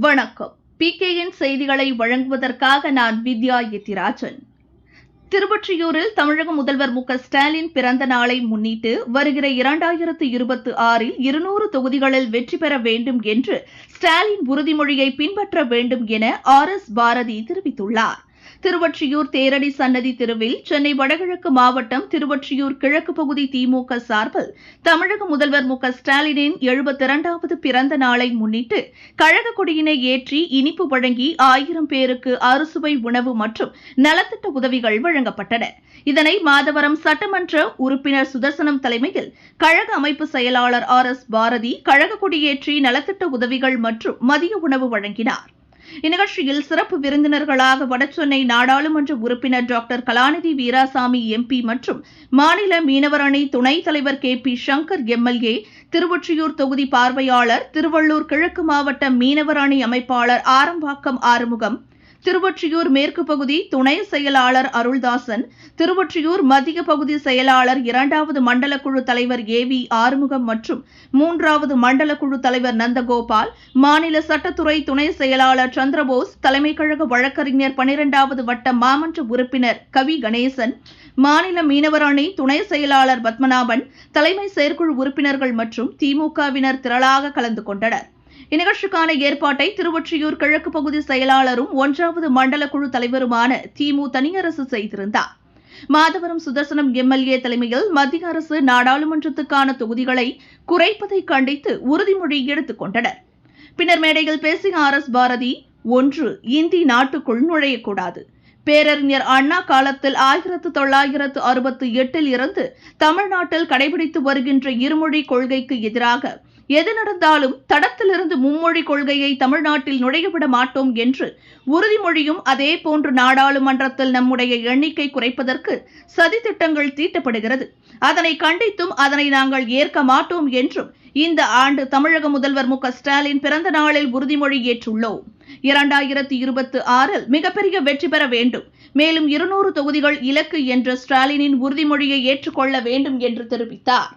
வணக்கம். பிகேஎன் செய்திகளை வழங்குவதற்காக நான் வித்யா எத்திராஜன். திருவொற்றியூரில் தமிழக முதல்வர் மு க ஸ்டாலின் பிறந்த நாளை முன்னிட்டு வருகிற இரண்டாயிரத்து இருபத்தி ஆறில் இருநூறு தொகுதிகளில் வெற்றி பெற வேண்டும் என்று ஸ்டாலின் உறுதிமொழியை பின்பற்ற வேண்டும் என ஆர் எஸ் பாரதி தெரிவித்துள்ளார். திருவொற்றியூர் தேரடி சன்னதி தெருவில் சென்னை வடகிழக்கு மாவட்டம் திருவொற்றியூர் கிழக்கு பகுதி திமுக சார்பில் தமிழக முதல்வர் மு க ஸ்டாலினின் எழுபத்தி இரண்டாவது பிறந்த நாளை முன்னிட்டு கழக கொடியினை ஏற்றி இனிப்பு வழங்கி ஆயிரம் பேருக்கு அறுசுவை உணவு மற்றும் நலத்திட்ட உதவிகள் வழங்கப்பட்டன. இதனை மாதவரம் சட்டமன்ற உறுப்பினர் சுதர்சனம் தலைமையில் கழக அமைப்பு செயலாளர் ஆர் எஸ் பாரதி கழக கொடியேற்றி நலத்திட்ட உதவிகள் மற்றும் மதிய உணவு வழங்கினார். இந்நிகழ்ச்சியில் சிறப்பு விருந்தினர்களாக வடசென்னை நாடாளுமன்ற உறுப்பினர் டாக்டர் கலாநிதி வீராசாமி எம்பி மற்றும் மாநில மீனவர் அணி துணைத் தலைவர் K P Shankar MLA Thiruvottiyur தொகுதி பார்வையாளர் திருவள்ளூர் கிழக்கு மாவட்ட மீனவர் அணி அமைப்பாளர் ஆரம்பாக்கம் ஆறுமுகம் திருவொற்றியூர் மேற்கு பகுதி துணை செயலாளர் அருள்தாசன் திருவொற்றியூர் மத்திய பகுதி செயலாளர் இரண்டாவது மண்டல குழு தலைவர் ஏ வி ஆறுமுகம் மற்றும் மூன்றாவது மண்டல குழு தலைவர் நந்தகோபால் மாநில சட்டத்துறை துணை செயலாளர் சந்திரபோஸ் தலைமை கழக வழக்கறிஞர் பனிரெண்டாவது வட்ட மாமன்ற உறுப்பினர் கவி கணேசன் மாநில மீனவர் அணி துணை செயலாளர் பத்மநாபன் தலைமை செயற்குழு உறுப்பினர்கள் மற்றும் திமுகவினர் திரளாக கலந்து கொண்டனர். இந்நிகழ்ச்சிக்கான ஏற்பாட்டை திருவொற்றியூர் கிழக்கு பகுதி செயலாளரும் ஒன்றாவது மண்டல குழு தலைவருமான திமு தனியரசு செய்திருந்தார். மாதவரம் சுதர்சனம் எம்எல்ஏ தலைமையில் மத்திய அரசு நாடாளுமன்றத்துக்கான தொகுதிகளை குறைப்பதை கண்டித்து உறுதிமொழி எடுத்துக் கொண்டனர். பின்னர் மேடையில் பேசிய ஆர் எஸ் பாரதி ஒன்று இந்தி நாட்டுக்குள் நுழையக்கூடாது. பேரறிஞர் அண்ணா காலத்தில் ஆயிரத்து தொள்ளாயிரத்து அறுபத்து எட்டில் இருந்து தமிழ்நாட்டில் கடைபிடித்து வருகின்ற இருமொழி கொள்கைக்கு எதிராக எது நடந்தாலும் தடத்திலிருந்து மும்மொழி கொள்கையை தமிழ்நாட்டில் நுழையவிட மாட்டோம் என்று உறுதிமொழியும் அதே போன்று நாடாளுமன்றத்தில் நம்முடைய எண்ணிக்கை குறைப்பதற்கு சதித்திட்டங்கள் தீட்டப்படுகிறது. அதனை கண்டித்தும் அதனை நாங்கள் ஏற்க மாட்டோம் என்றும் இந்த ஆண்டு தமிழக முதல்வர் மு ஸ்டாலின் பிறந்த நாளில் உறுதிமொழி ஏற்றுள்ளோம். இரண்டாயிரத்தி இருபத்தி ஆறில் மிகப்பெரிய வெற்றி பெற வேண்டும். மேலும் இருநூறு தொகுதிகள் இலக்கு என்ற ஸ்டாலினின் உறுதிமொழியை ஏற்றுக்கொள்ள வேண்டும் என்று தெரிவித்தார்.